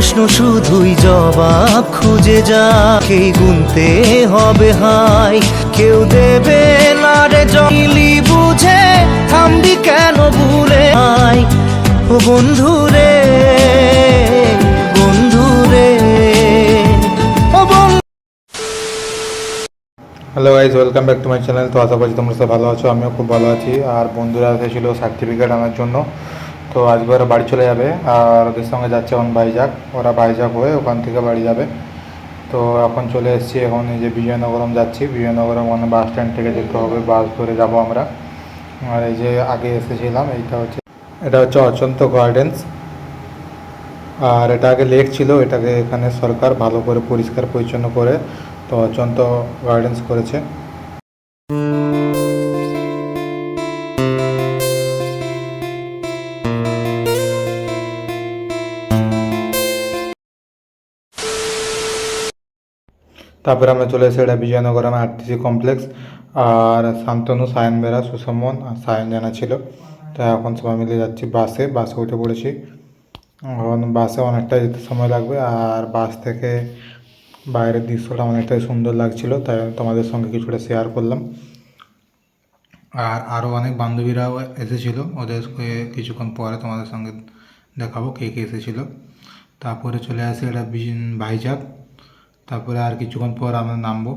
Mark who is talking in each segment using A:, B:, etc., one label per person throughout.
A: প্রশ্ন শুধুই জবাব খুঁজে যাকেই গুনতে হবে হাই? কেউ দেবে না রে জলি বুঝে। থামবি কেন ভুলে? আয় ও বন্ধু রে বন্ধু রে, ও
B: hello guys welcome back to my channel তো আশা করছি তোমরা সব ভালো আছো, আমিও খুব ভালো আছি। আর বন্ধুরা এসেছিল সার্টিফিকেট আনার জন্য। তো আজকে ওরা বাড়ি চলে যাবে আর ওদের সঙ্গে যাচ্ছে এখন বাইজাক। ওরা বাইজাক হয়ে ওখান থেকে বাড়ি যাবে। তো এখন চলে এসেছি এখন এই যে বিজয়নগরম যাচ্ছি। বিজয়নগরম মানে বাস স্ট্যান্ড থেকে যেতে হবে। বাস ধরে যাব আমরা। আর এই যে আগে এসেছিলাম, এইটা হচ্ছে এটা হচ্ছে অচন্ত গার্ডেন্স আর এটা আগে লেক ছিল। এটাকে এখানে সরকার ভালো করে পরিষ্কার পরিচ্ছন্ন করে তো অচন্ত গার্ডেন্স করেছে। তারপরে আমরা চলে এসে এটা বিজয়নগরম আরটিসি কমপ্লেক্স আর শান্তনু, সায়ন বেরা, সুসমন আর সায়ন জানা ছিল। তো এখন সবাই মিলে যাচ্ছি বাসে বাসে উঠে পড়েছি। এখন বাসে অনেকটা যেতে সময় লাগবে, আর বাস থেকে বাইরের দৃশ্যটা অনেকটাই সুন্দর লাগছিল, তাই তোমাদের সঙ্গে কিছুটা শেয়ার করলাম। আর আরও অনেক বান্ধবীরাও এসেছিল ওদেরকে কিছুক্ষণ পরে তোমাদের সঙ্গে দেখাবো কে কে এসেছিল। তারপরে চলে আসে, এটা ভাইজাগ তারপরে আর কিছুক্ষণ পর আমরা নামবো।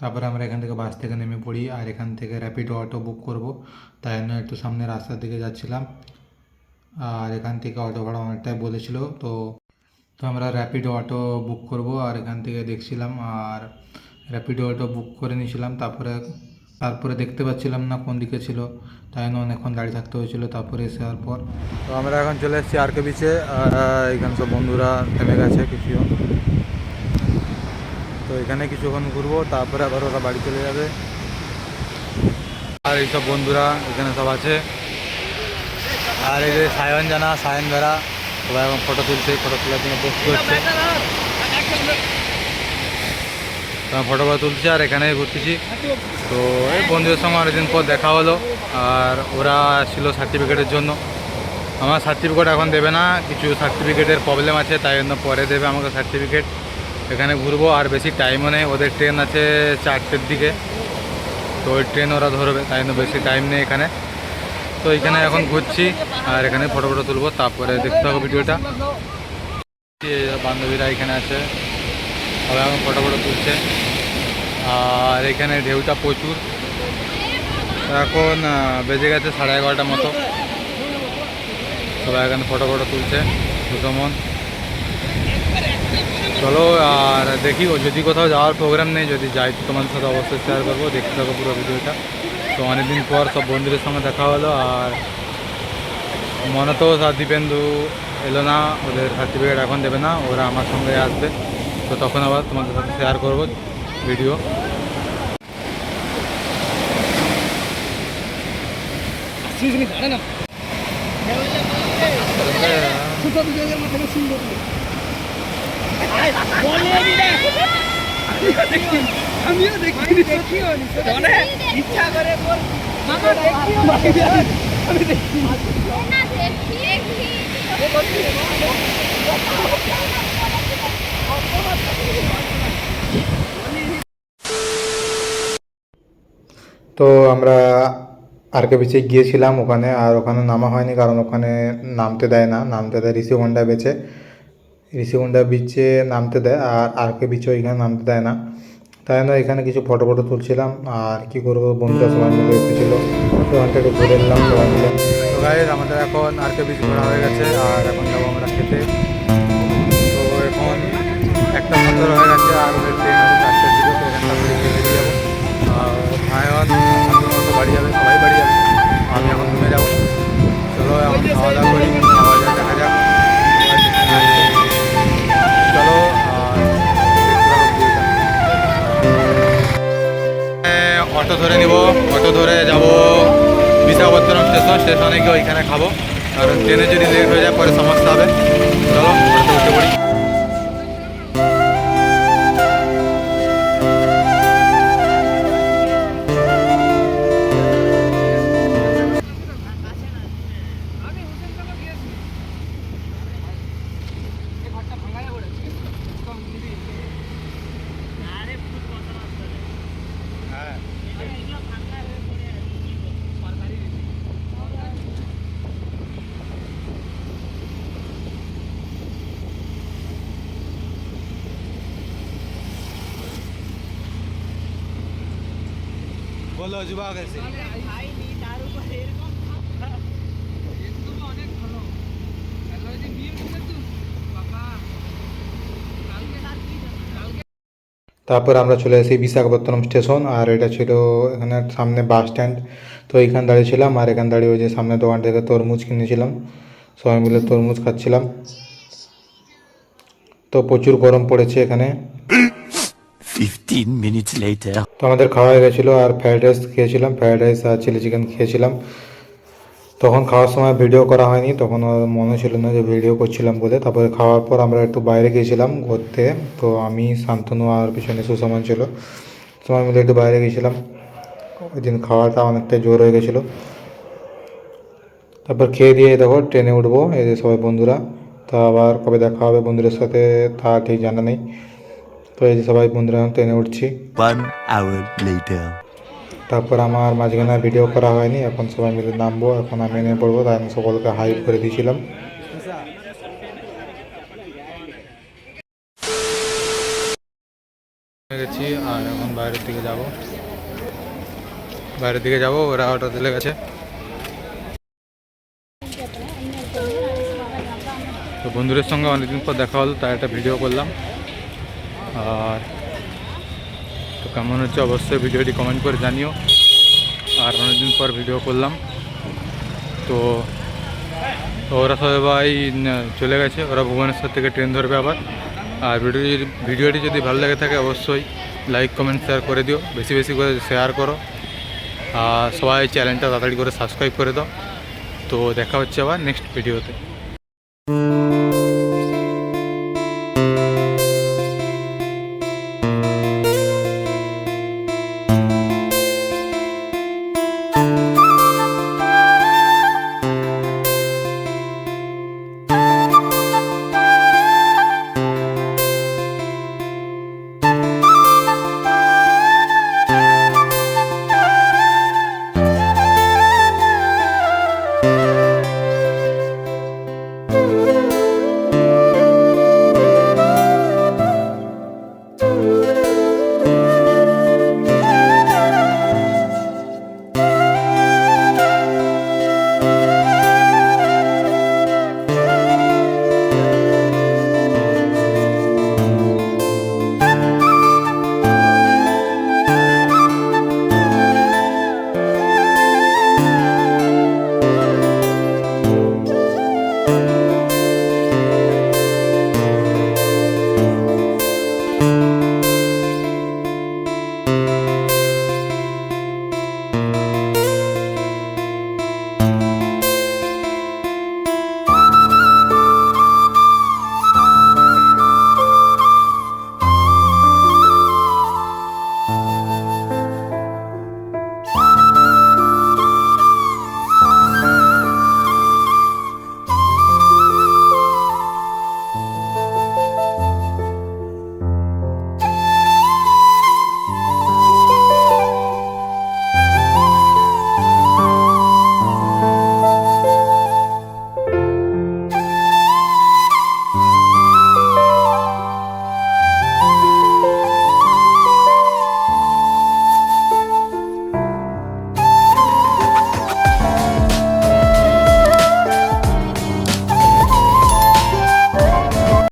B: তারপরে আমরা এখান থেকে বাস থেকে নেমে পড়ি আর এখান থেকে র্যাপিডো অটো বুক করব। তাই জন্য একটু সামনে রাস্তার দিকে যাচ্ছিলাম। আর এখান থেকে অটো ভাড়া অনেকটাই বলেছিল, তো তো আমরা র্যাপিডো অটো বুক করব আর এখান থেকে দেখছিলাম আর র্যাপিডো অটো বুক করে নিয়েছিলাম, তারপরে তারপরে দেখতে পাচ্ছিলাম না কোন দিকে ছিল, তাই জন্য অনেকক্ষণ দাঁড়িয়ে থাকতে হয়েছিল, তারপরে এসে আর পর। তো আমরা এখন চলে এসেছি আর কে বিচে এখানে সব বন্ধুরা থেমে গেছে কিছুক্ষণ। তো এখানে কিছুক্ষণ ঘুরবো, তারপরে আবার ওরা বাড়ি চলে যাবে। আর এইসব বন্ধুরা এখানে সব আছে। আর এই যে সায়ন জানা, সায়ন বেড়া সবাই এখন ফটো তুলছে ফটো তোলার জন্য পোস্ট করছে ফটো ফটো তুলছে আর এখানে ঘুরতেছি। তো এই বন্ধুদের সঙ্গে অনেকদিন পর দেখা হলো আর ওরা ছিল সার্টিফিকেটের জন্য। আমার সার্টিফিকেট এখন দেবে না কিছু সার্টিফিকেটের প্রবলেম আছে তাই জন্য পরে দেবে আমাকে সার্টিফিকেট এখানে ঘুরবো আর বেশি টাইমও নেই ওদের ট্রেন আছে চারটের দিকে। তো ওই ট্রেন ওরা ধরবে তাই জন্য বেশি টাইম নেই এখানে। তো এখানে এখন ঘুরছি, আর এখানে ফটো ফটো তুলবো, তারপরে দেখতে হবে ভিডিওটা। বান্ধবীরা এখানে আছে, সবাই এখন ফটো ফটো তুলছে। আর এখানে ঢেউটা প্রচুর। এখন বেজে গেছে সাড়ে এগারোটার মতো। সবাই এখানে ফটো ফটো তুলছে সুতমন চলো, আর দেখি, যদি কোথাও যাওয়ার প্রোগ্রাম নেই, যদি যাই, তোমাদের সাথে অবশ্যই শেয়ার করব। দেখতে থাকো পুরো ভিডিওটা। তো অনেকদিন পর সব বন্ধুদের সঙ্গে দেখা হলো আর মনে তো আর দীপেন্দু এলো না ওদের সার্টিফিকেট এখন দেবে না ওরা আমার সঙ্গে আসবে। তো তখন আবার তোমাদের সাথে শেয়ার করব ভিডিও
C: আমিও দেখি দেখিও মনে? ইচ্ছা করে বল। আমি দেখি
B: তো আমরা আর কে বিচে গিয়েছিলাম ওখানে আর ওখানে নামা হয়নি কারণ ওখানে নামতে দেয় না। নামতে দেয় ঋষিকন্ডা বেচে। ঋষিকন্ডা বিচে নামতে দেয় আর আর কে বিচে ওইখানে নামতে দেয় না। তাই না, এখানে কিছু ফটো ফটো তুলছিলাম, আর কি করব, বন্ধুরা সবাই মিলে এসেছিল। একটু ঘুরে নিলাম সবাই মিলে। তো গাইজ আমাদের এখন আর কে বিচ করা হয়ে গেছে, আর এখন যাব আমরা খেতে। তো এখন একটা মন্দির হয়ে গেছে, আর ট্রেন ধরে নিব, অটো ধরে যাব। বিশাখাপত্তনম স্টেশন, স্টেশনে গিয়ে ওইখানে খাব। কারণ ট্রেনে যদি লেট হয়ে যায়, পরে সমস্যা হবে। চলো উঠে পড়ি। বলো যুবা গেছে তারপর আমরা চলে আসি বিশাখাপত্তনম স্টেশন, আর এটা ছিল এখানে সামনে বাস স্ট্যান্ড। তো এইখানে দাঁড়িয়েছিলাম আর এখানে দাঁড়িয়ে ওই যে সামনে দোকান থেকে তরমুজ কিনেছিলাম। সবাই মিলে তরমুজ খাচ্ছিলাম। তো প্রচুর গরম পড়েছে এখানে।
D: 15 minutes later.
B: তো আমাদের খাওয়া হয়ে গেছিল আর ফ্রাইড রাইস খেয়েছিলাম ফ্রাইড রাইস আর চিলি চিকেন খেয়েছিলাম। তখন খাওয়ার সময় ভিডিও করা হয়নি, তখন মনে ছিল না যে ভিডিও করছিলাম বলে। তারপরে খাওয়ার পর আমরা একটু বাইরে গিয়েছিলাম ঘুরতে, তো আমি, শান্তনু আর পিছনে সুসমান ছিল। সময় মিলে একটু বাইরে গিয়েছিলাম। ওই দিন খাওয়াটা অনেকটা জোর হয়ে গেছিল। তারপর খেয়ে দিয়ে দেখো ট্রেনে উঠবো, এই যে সবাই বন্ধুরা। তা আবার কবে দেখা হবে বন্ধুদের সাথে, তা ঠিক জানা নেই। তো এই যে সবাই বন্ধুরা ট্রেনে উঠছি।
D: One hour later.
B: তারপর আমার মাঝখানে ভিডিও করা হয়নি এখন সবাই মিলে নামবো এখন আমি নেমে পড়ব তাই আমি সকলকে হাইপ করে দিয়েছিলাম। গেছি আর এখন বাইরের দিকে যাব। বাইরের দিকে যাব ওরা অটো দিলে গেছে। তো বন্ধুদের সঙ্গে অনেকদিন পর দেখা হলো তাই একটা ভিডিও করলাম। আর তো কেমন হচ্ছে? অবশ্যই ভিডিওটি কমেন্ট করে জানিও। আর অনেকদিন পর ভিডিও করলাম। তো ওরা সবাই চলে গেছে। ওরা ভুবনেশ্বর থেকে ট্রেন ধরবে আবার। আর ভিডিও ভিডিওটি যদি ভালো লেগে থাকে, অবশ্যই লাইক কমেন্ট শেয়ার করে দিও। বেশি বেশি করে শেয়ার করো। আর সবাই চ্যানেলটা তাড়াতাড়ি করে সাবস্ক্রাইব করে দাও। তো দেখা হচ্ছে আবার নেক্সট ভিডিওতে